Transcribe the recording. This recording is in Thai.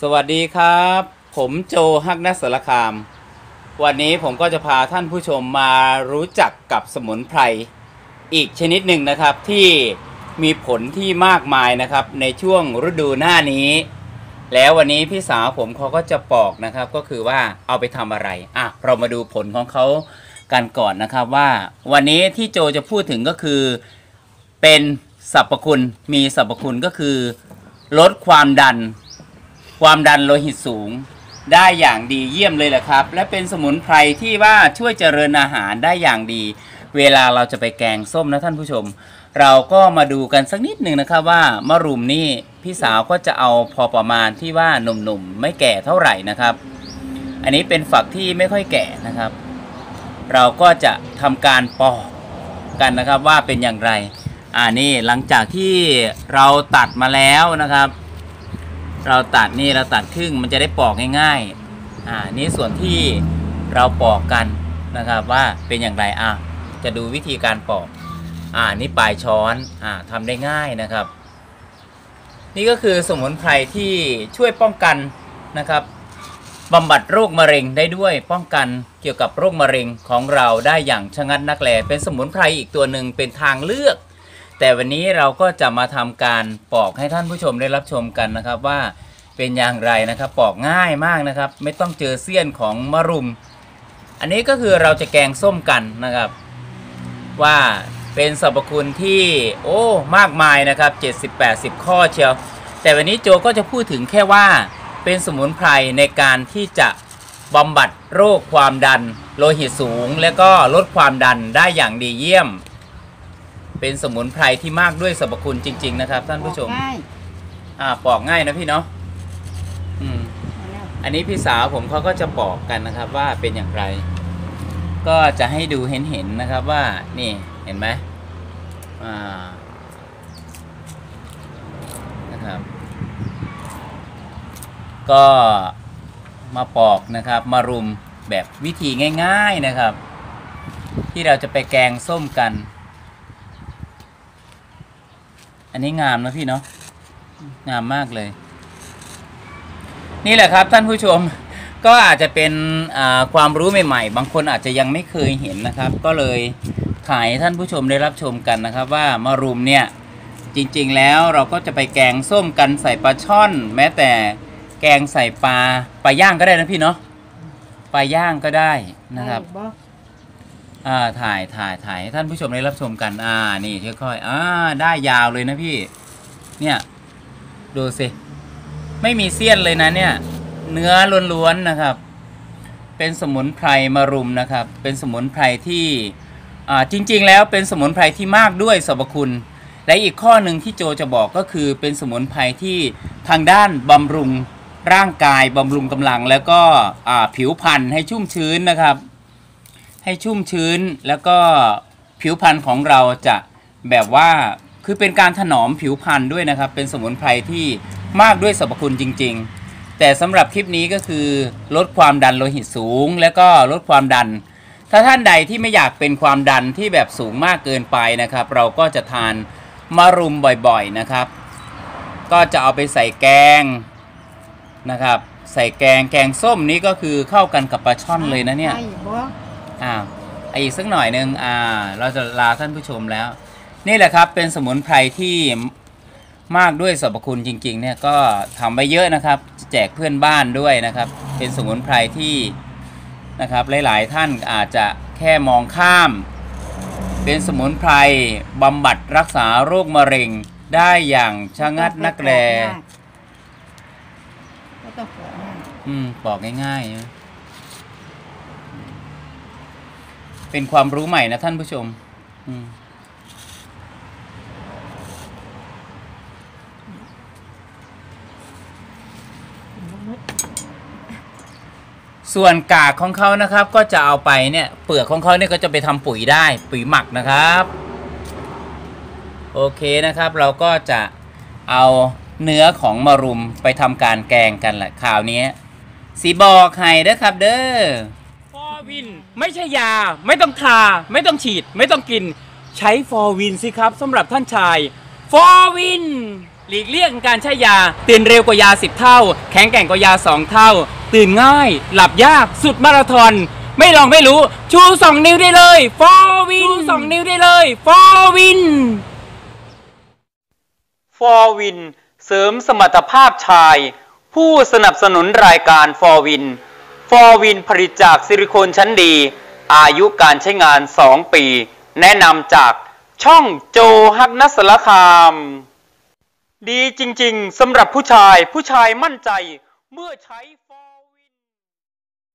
สวัสดีครับ ผมโจฮักนัสสารคาม วันนี้ผมก็จะพาท่านผู้ชมมารู้จักกับสมุนไพรอีกชนิดหนึ่งนะครับที่มีผลที่มากมายนะครับในช่วงฤดูหน้านี้ แล้ววันนี้พี่สาวผมเขาก็จะปอกนะครับ ก็คือว่าเอาไปทำอะไรอะเรามาดูผลของเขากันก่อนนะครับว่า วันนี้ที่โจจะพูดถึงก็คือเป็นสรรพคุณมีสรรพคุณก็คือ ลดความดัน ความดันโลหิตสูง ได้อย่างดีเยี่ยมเลยแหละครับ และเป็นสมุนไพรที่ว่าช่วยเจริญอาหารได้อย่างดี เวลาเราจะไปแกงส้มนะท่านผู้ชม เราก็มาดูกันสักนิดหนึ่งนะครับว่ามะรุมนี่พี่สาวก็จะเอาพอประมาณที่ว่าหนุ่มๆไม่แก่เท่าไหร่นะครับ อันนี้เป็นฝักที่ไม่ค่อยแก่นะครับ เราก็จะทำการปอกกันนะครับว่าเป็นอย่างไร อ่านี่หลังจากที่เราตัดมาแล้วนะครับ เราตัดนี่เราตัดครึ่งมันจะได้ปอกง่ายๆอ่านี่ส่วนที่เราปอกกันนะครับว่าเป็นอย่างไรอะจะดูวิธีการปอกอ่านี่ปลายช้อนอ่าทำได้ง่ายนะครับ นี่ก็คือสมุนไพรที่ช่วยป้องกันนะครับบำบัดโรคมะเร็งได้ด้วยป้องกันเกี่ยวกับโรคมะเร็งของเราได้อย่างชะงัดนักแลเป็นสมุนไพรอีกตัวหนึ่งเป็นทางเลือก แต่วันนี้เราก็จะมาทำการปอกให้ท่านผู้ชมได้รับชมกันนะครับว่าเป็นอย่างไรนะครับ ปอกง่ายมากนะครับ ไม่ต้องเจอเสี้ยนของมะรุม อันนี้ก็คือเราจะแกงส้มกันนะครับ ว่าเป็นสรรพคุณที่โอ้มากมายนะครับ 70-80 ข้อเชียว แต่วันนี้โจก็จะพูดถึงแค่ว่าเป็นสมุนไพรในการที่จะบำบัดโรคความดัน โลหิตสูง และก็ลดความดันได้อย่างดีเยี่ยม เป็นสมุนไพรที่มากด้วยสรรพคุณจริง ๆ นะครับ ท่านผู้ชม ง่ายอ่าปอกง่ายนะพี่เนาะอืมมาแล้วอันนี้พี่สาวผมเขาก็จะปอกกันนะครับว่าเป็นอย่างไร ก็จะให้ดูเห็นเห็นๆนะครับว่านี่เห็นไหมอ่านะครับ ก็มาปอกนะครับ มารุมแบบวิธีง่าย ๆนะครับ ที่เราจะไปแกงส้มกัน อันนี้งามนะพี่เนาะงามมากเลย นี่แหละครับท่านผู้ชมก็อาจจะเป็นความรู้ใหม่ๆ บางคนอาจจะยังไม่เคยเห็นนะครับ ก็เลยถ่ายท่านผู้ชมได้รับชมกันนะครับ ว่ามารุมเนี่ยจริงๆแล้วเราก็จะไปแกงส้มกันใส่ปลาช่อน แม้แต่แกงใส่ปลาปลาย่างก็ได้นะพี่เนาะปลาย่างก็ได้นะครับบ อ่าถ่ายถ่ายถ่ายให้ท่านผู้ชมได้รับชมกัน อ่า นี่ค่อยๆอ่าได้ยาวเลยนะพี่ เนี่ย ดูสิ ไม่มีเสี้ยนเลยนะเนี่ย เนื้อล้วนๆนะครับ เป็นสมุนไพรมารุมนะครับ เป็นสมุนไพรที่อ่าจริง ๆ แล้วเป็นสมุนไพรที่มากด้วยสรรพคุณ และอีกข้อหนึ่งที่โจจะบอกก็คือเป็นสมุนไพรที่ทางด้านบำรุงร่างกายบำรุงกำลังแล้วก็อ่าผิวพรรณให้ชุ่มชื้นนะครับ ให้ชุ่มชื้นแล้วก็ผิวพรรณของเราจะแบบว่าคือเป็นการถนอมผิวพรรณด้วยนะครับ เป็นสมุนไพรที่มากด้วยสรรพคุณจริง ๆ แต่สำหรับคลิปนี้ก็คือลดความดันโลหิตสูง แล้วก็ลดความดัน ถ้าท่านใดที่ไม่อยากเป็นความดันที่แบบสูงมากเกินไปนะครับ เราก็จะทานมะรุมบ่อยๆนะครับ ก็จะเอาไปใส่แกงนะครับ ใส่แกงแกงส้มนี้ก็คือเข้ากันกับปลาช่อนเลยนะเนี่ย อ่าอีกสักหน่อยหนึ่งอ่า เราจะลาท่านผู้ชมแล้ว นี่แหละครับเป็นสมุนไพรที่มากด้วยสรรพคุณจริง ๆ เนี่ยก็ทำไปเยอะนะครับ แจกเพื่อนบ้านด้วยนะครับ เป็นสมุนไพรที่นะครับหลาย ๆ ท่านอาจจะแค่มองข้าม เป็นสมุนไพรบำบัดรักษาโรคมะเร็งได้อย่างชะงัดนักแลก็ต้องปอกง่ายอืมบอกง่ายๆนะ เป็นความรู้ใหม่นะท่านผู้ชม อืมส่วนกากของเขานะครับก็จะเอาไปเนี่ยเปลือกของเขาเนี่ยก็จะไปทำปุ๋ยได้ปุ๋ยหมักนะครับ โอเคนะครับ เราก็จะเอาเนื้อของมะรุมไปทำการแกงกันแหละข่าวนี้สีบอกไห้เด้อครับเด้อฟอวิน ไม่ใช่ยา ไม่ต้องทา ไม่ต้องฉีด ไม่ต้องกิน ใช้ฟอร์วินสิครับสำหรับท่านชายฟอร์วินหลีกเลี่ยงการใช้ยา ตื่นเร็วกว่ายา 10 เท่า แข็งแกร่งกว่ายา 2 เท่า ตื่นง่าย หลับยากสุดมาราธอนไม่ลองไม่รู้ ชู 2 นิ้วได้เลยฟอร์วินชู2นิ้วได้เลยฟอร์วินฟอร์วินเสริมสมรรถภาพชาย ผู้สนับสนุนรายการฟอร์วิน ฟอร์วินผลิตจากซิลิโคนชั้นดี อายุการใช้งาน 2 ปี แนะนำจากช่องโจฮักนัสละคาม ดีจริงๆสำหรับผู้ชายผู้ชายมั่นใจเมื่อใช้